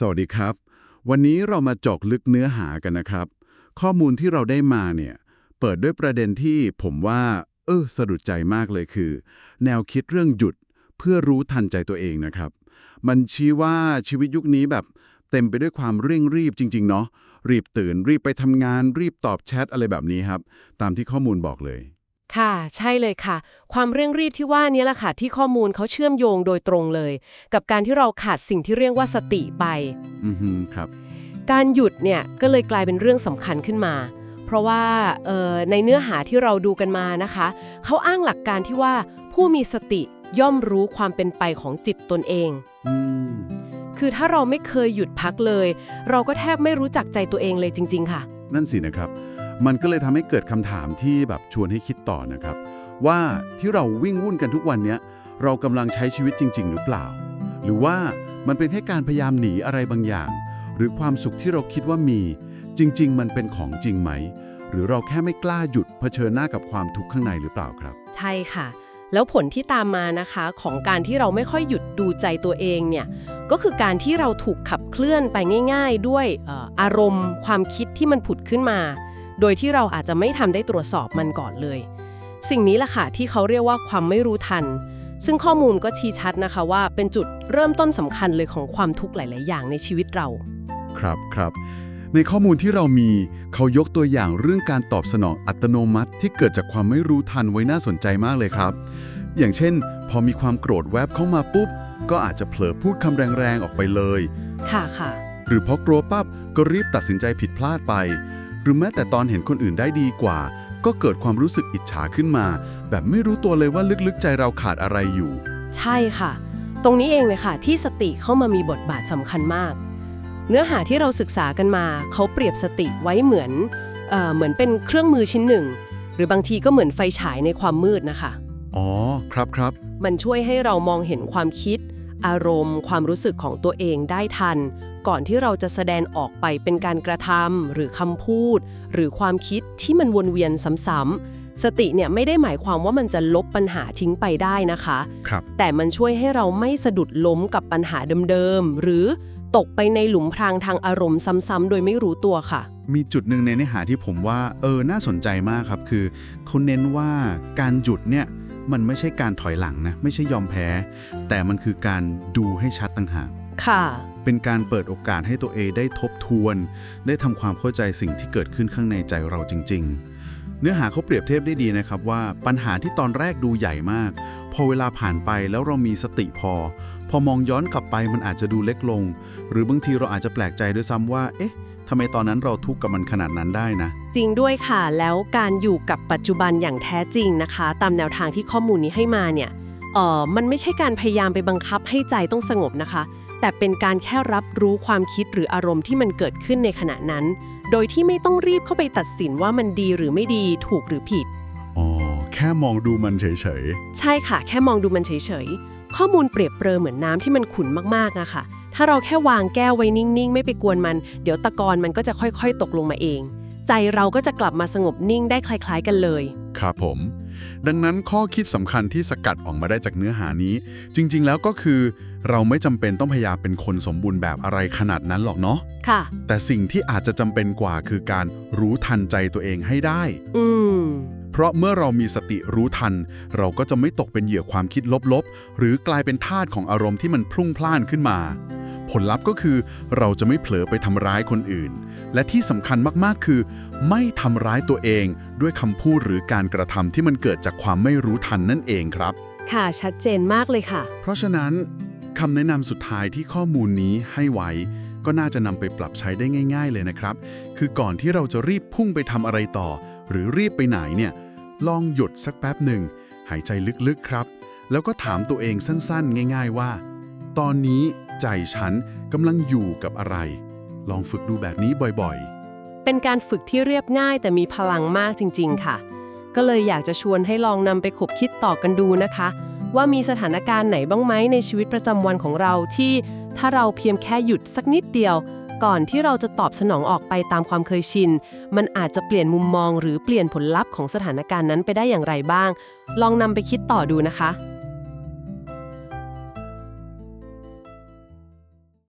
สวัสดีครับ วันนี้เรามาเจอกลึกเนื้อหากันนะครับ ข้อมูลที่เราได้มาเนี่ย เปิดด้วยประเด็นที่ผมว่า เออสะดุดใจมากเลยคือ แนวคิดเรื่องหยุดเพื่อรู้ทันใจตัวเองนะครับ มันชี้ว่าชีวิตยุคนี้แบบเต็มไปด้วยความเร่งรีบจริง ๆ เนาะรีบตื่นรีบไปทำงาน รีบตอบแชทอะไรแบบนี้ครับ ตามที่ข้อมูลบอกเลย ค่ะ ใช่เลยค่ะ ความเร่งรีบที่ว่านี้แหละค่ะ ที่ข้อมูลเขาเชื่อมโยงโดยตรงเลย กับการที่เราขาดสิ่งที่เรียกว่าสติไป อือฮึครับ การหยุดเนี่ยก็เลยกลายเป็นเรื่องสำคัญขึ้นมา เพราะว่าเอ่อในเนื้อหาที่เราดูกันมานะคะ เขาอ้างหลักการที่ว่าผู้มีสติย่อมรู้ความเป็นไปของจิตตนเอง อืม คือถ้าเราไม่เคยหยุดพักเลย เราก็แทบไม่รู้จักใจตัวเองเลยจริง ๆ ค่ะ นั่นสินะครับ มันก็เลยทำให้เกิดคำถามที่แบบชวนให้คิดต่อนะครับ ว่าที่เราวิ่งวุ่นกันทุกวันเนี้ยเรากำลังใช้ชีวิตจริง ๆ หรือเปล่า หรือว่ามันเป็นแค่การพยายามหนีอะไรบางอย่าง หรือความสุขที่เราคิดว่ามี จริง ๆ มันเป็นของจริงไหม หรือเราแค่ไม่กล้าหยุดเผชิญหน้ากับความทุกข์ข้างในหรือเปล่าครับ ใช่ค่ะ แล้วผลที่ตามมานะคะของการที่เราไม่ค่อยหยุดดูใจตัวเองเนี่ยก็คือการที่เราถูกขับเคลื่อนไปง่าย ๆ ด้วยเอ่ออารมณ์ ความคิดที่มันผุดขึ้นมา โดยที่เราอาจจะไม่ทำได้ตรวจสอบมันก่อนเลย สิ่งนี้แหละค่ะที่เขาเรียกว่าความไม่รู้ทัน ซึ่งข้อมูลก็ชี้ชัดนะคะว่าเป็นจุดเริ่มต้นสำคัญเลยของความทุกข์หลาย ๆ อย่างในชีวิตเรา ครับครับ ในข้อมูลที่เรามีเขายกตัวอย่างเรื่องการตอบสนองอัตโนมัติ ที่เกิดจากความไม่รู้ทันไว้น่าสนใจมากเลยครับ อย่างเช่น พอมีความโกรธแวบเข้ามาปุ๊บ ก็อาจจะเผลอพูดคำแรง ๆ ออกไปเลย ค่ะค่ะหรือพอกลัวปั๊บก็รีบตัดสินใจผิดพลาดไปห รือแม้แต่ตอนเห็นคนอื่นได้ดีกว่า ก็เกิดความรู้สึกอิจฉาขึ้นมา แบบไม่รู้ตัวเลยว่าลึกๆใจเราขาดอะไรอยู่ ใช่ค่ะ ตรงนี้เองเลยค่ะ ที่สติเข้ามามีบทบาทสำคัญมาก เนื้อหาที่เราศึกษากันมา เขาเปรียบสติไว้เหมือนเอ่อเหมือนเป็นเครื่องมือชิ้นหนึ่ง หรือบางทีก็เหมือนไฟฉายในความมืดนะคะ อ๋อ ครับครับ มันช่วยให้เรามองเห็นความคิด อารมณ์ ความรู้สึกของตัวเองได้ทัน ก่อนที่เราจะแสดงออกไปเป็นการกระทำหรือคำพูด หรือความคิดที่มันวนเวียนซ้ำๆสติเนี่ยไม่ได้หมายความว่ามันจะลบปัญหาทิ้งไปได้นะคะ ครับ แต่มันช่วยให้เราไม่สะดุดล้มกับปัญหาเดิมๆ หรือตกไปในหลุมพรางทางอารมณ์ซ้ำๆ โดยไม่รู้ตัวค่ะ มีจุดหนึ่งในเนื้อหาที่ผมว่า เออ น่าสนใจมากครับ คือเขาเน้นว่าการหยุดเนี่ย มันไม่ใช่การถอยหลังนะ ไม่ใช่ยอมแพ้ แต่มันคือการดูให้ชัดต่างหากค่ะ เป็นการเปิดโอกาสให้ตัวเองได้ทบทวน ได้ทำความเข้าใจสิ่งที่เกิดขึ้นข้างในใจเราจริง ๆ เนื้อหาเขาเปรียบเทียบได้ดีนะครับว่าปัญหาที่ตอนแรกดูใหญ่มาก พอเวลาผ่านไปแล้วเรามีสติพอ พอมองย้อนกลับไปมันอาจจะดูเล็กลง หรือบางทีเราอาจจะแปลกใจด้วยซ้ำว่า เอ๊ะ ทำไมตอนนั้นเราทุกข์กับมันขนาดนั้นได้นะ จริงด้วยค่ะ แล้วการอยู่กับปัจจุบันอย่างแท้จริงนะคะ ตามแนวทางที่ข้อมูลนี้ให้มาเนี่ยเออมันไม่ใช่การพยายามไปบังคับให้ใจต้องสงบนะคะ แต่เป็นการแค่รับรู้ความคิดหรืออารมณ์ที่มันเกิดขึ้นในขณะนั้น โดยที่ไม่ต้องรีบเข้าไปตัดสินว่ามันดีหรือไม่ดีถูกหรือผิด อ๋อ แค่มองดูมันเฉยใช่ค่ะ แค่มองดูมันเฉยๆ ข้อมูลเปรียบเปรยเหมือนน้ำที่มันขุ่นมากๆอะค่ะ ถ้าเราแค่วางแก้วไว้นิ่งๆ ไม่ไปกวนมัน เดี๋ยวตะกอนมันก็จะค่อยๆ ตกลงมาเอง ใจเราก็จะกลับมาสงบนิ่งได้คล้าย ๆ กันเลยๆครับผม ดังนั้นข้อคิดสำคัญที่สกัดออกมาได้จากเนื้อหานี้ จริงๆ แล้วก็คือ เราไม่จำเป็นต้องพยายามเป็นคนสมบูรณ์แบบอะไรขนาดนั้นหรอกเนาะ ค่ะ แต่สิ่งที่อาจจะจำเป็นกว่าคือการรู้ทันใจตัวเองให้ได้ อืม เพราะเมื่อเรามีสติรู้ทัน เราก็จะไม่ตกเป็นเหยื่อความคิดลบๆ หรือกลายเป็นทาสของอารมณ์ที่มันพรุ่งพล่านขึ้นมา ผลลัพธ์ก็คือเราจะไม่เผลอไปทำร้ายคนอื่น และที่สำคัญมากๆคือ ไม่ทำร้ายตัวเองด้วยคำพูดหรือการกระทำที่มันเกิดจากความไม่รู้ทันนั่นเองครับ ค่ะชัดเจนมากเลยค่ะ เพราะฉะนั้นคำแนะนำสุดท้ายที่ข้อมูลนี้ให้ไว้ ก็น่าจะนำไปปรับใช้ได้ง่าย ๆ เลยนะครับ คือก่อนที่เราจะรีบพุ่งไปทำอะไรต่อ หรือรีบไปไหนเนี่ย ลองหยุดสักแป๊บหนึ่งหายใจลึกๆครับ แล้วก็ถามตัวเองสั้นๆ ง่าย ๆ ว่า ตอนนี้ ใจฉันกำลังอยู่กับอะไร ลองฝึกดูแบบนี้บ่อยๆ เป็นการฝึกที่เรียบง่ายแต่มีพลังมากจริง ๆ ค่ะ ก็เลยอยากจะชวนให้ลองนำไปขบคิดต่อกันดูนะคะ ว่ามีสถานการณ์ไหนบ้างไหมในชีวิตประจำวันของเราที่ ถ้าเราเพียงแค่หยุดสักนิดเดียว ก่อนที่เราจะตอบสนองออกไปตามความเคยชิน มันอาจจะเปลี่ยนมุมมอง หรือเปลี่ยนผลลัพธ์ของสถานการณ์นั้นไปได้อย่างไรบ้าง ลองนำไปคิดต่อดูนะคะ